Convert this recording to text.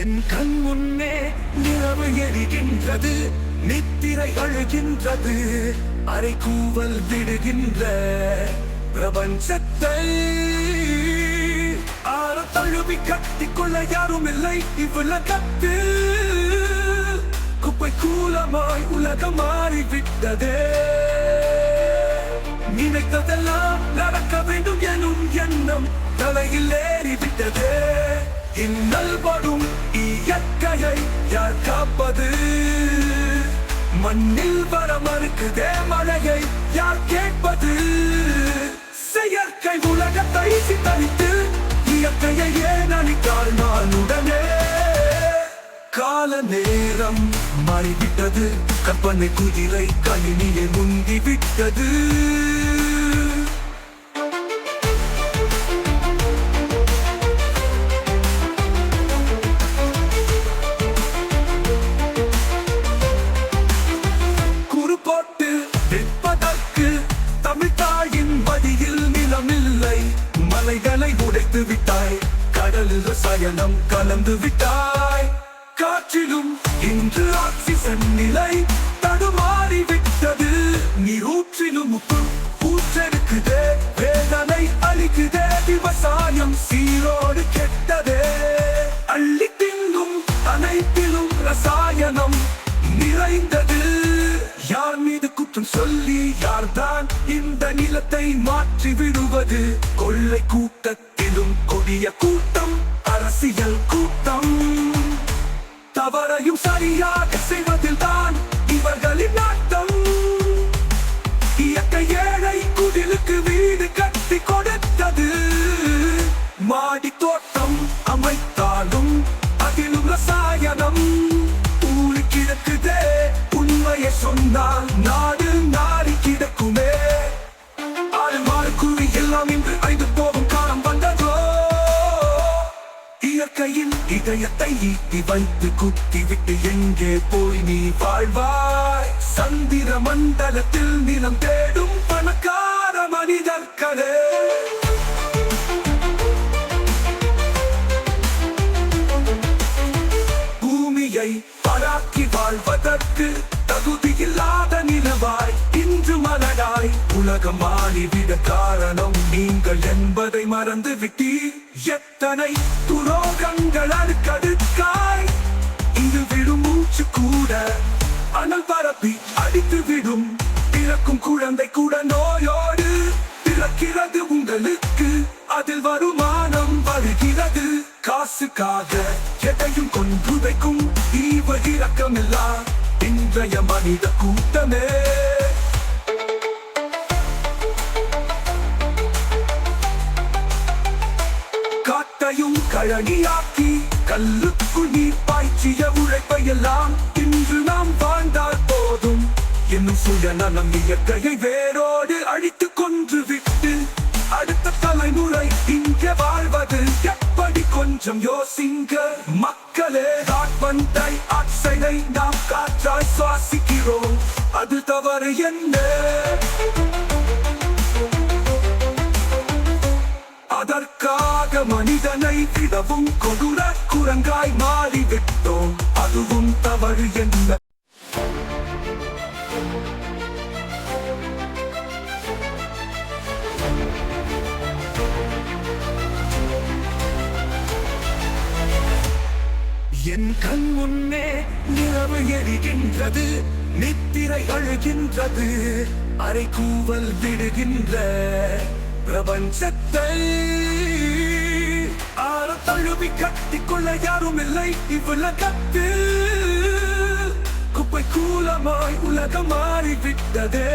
என் கண் முன்னே நிலவு எரிகின்றது நித்திரை அழுகின்றது அரைக்கூவல் விடுகின்ற பிரபஞ்சத்தை. ஆற தழுவி கட்டிக்கொள்ள யாரும் இல்லை இவ்வுலகத்தில். குப்பை கூலமாய் உலகம் மாறிவிட்டதே. நினைத்ததெல்லாம் நடக்க வேண்டும் எனும் எண்ணம் தலையில் ஏறிவிட்டதே. இன்னல் படும் இயற்கையை யார் காப்பது? மண்ணில் வர மறுக்குதே மழையை யார் கேட்பது? செயற்கை உலகத்தை சித்தரித்து இயற்கையை ஏன் அளித்தால் நான் உடனே? கால நேரம் மாறிவிட்டது. கற்பனை குதிரை கணினியை முந்தி கடலில் ரசாயனம் கலந்து விட்டாய். காற்றிலும் இன்று ஆக்சிஜன் நிலை தடுமாறி விட்டது நீரூற்றிலும் உப்பு ஊற்றெடுக்குதே வேதனை அளிக்குதே விவசாயம் சீரோடு கெட்டதே. அள்ளி தின்னும் அனைத்திலும் ரசாயனம் நிறைந்தது. யார் மீது குற்றம் சொல்லி யார்தான் இந்த நிலத்தை மாற்றி விடுவது கொள்ளை கூட்டத்திலும் கொடிய கூட்டம் தோட்டம் அமைத்தாலும் அதிலும் ரசாயனம் ஊழி கிடக்குதே. உண்மையை சொன்னால் நாடு நாடி கிடக்குமே. ஆறு மாறு குழி எல்லாம் இன்று ஐந்து போகும் காலம் வந்ததோ? இயற்கையின் இதயத்தை ஈட்டி வைத்து குத்தி விட்டு எங்கே போய் நீ வாழ்வாய்? சந்திர மண்டலத்தில் நிலம் தேடும் பணக்கார மனிதர்களே. உலகம் மாறிவிட காரணம் நீங்கள் என்பதை மறந்து விட்டீர் எத்தனை துரோகங்கள் அடுக்கடுக்காய் இது விடும் மூச்சு கூட அனல் பரப்பி அடித்து விடும். பிறக்கும் குழந்தை கூட நோயோடு பிறக்கிறது உங்களுக்கு. அதில் வருமானம் வருகிறது காசுக்காக எதையும் கொன்று வைக்கும். தீவ இறக்கமில்லா இன்றைய மனித கூட்டமே. அழகியாக்கி கல்லுக்கு நீர் பாய்ச்சிய உழைப்பையெல்லாம் இன்று நாம் வாழ்ந்தால் போதும். என்னும் சுயநலம் இயற்கையை வேரோடு அழித்து கொன்று விட்டு அடுத்த தலைமுறை இங்கே வாழ்வது எப்படி? கொஞ்சம் யோசிங்க. மக்களே கார்பன் டை ஆக்சைடை நாம் காற்றாய் சுவாசிக்கிறோம். அது தவறு என்ன? அதற்காக மனிதனை விடவும் கொடூர குரங்காய் மாறிவிட்டோம். அதுவும் தவறு என்ன? என் கண் முன்னே நிலவு எரிகின்றது நித்திரை அழுகின்றது அரை கூவல் விடுகின்ற பிரபஞ்சத்தை தழுவி கட்டிக்கொள்ள யாரும் இல்லை. இவ்வுலகத்தில் குப்பை கூலமாய் உலகம் மாறிவிட்டதே.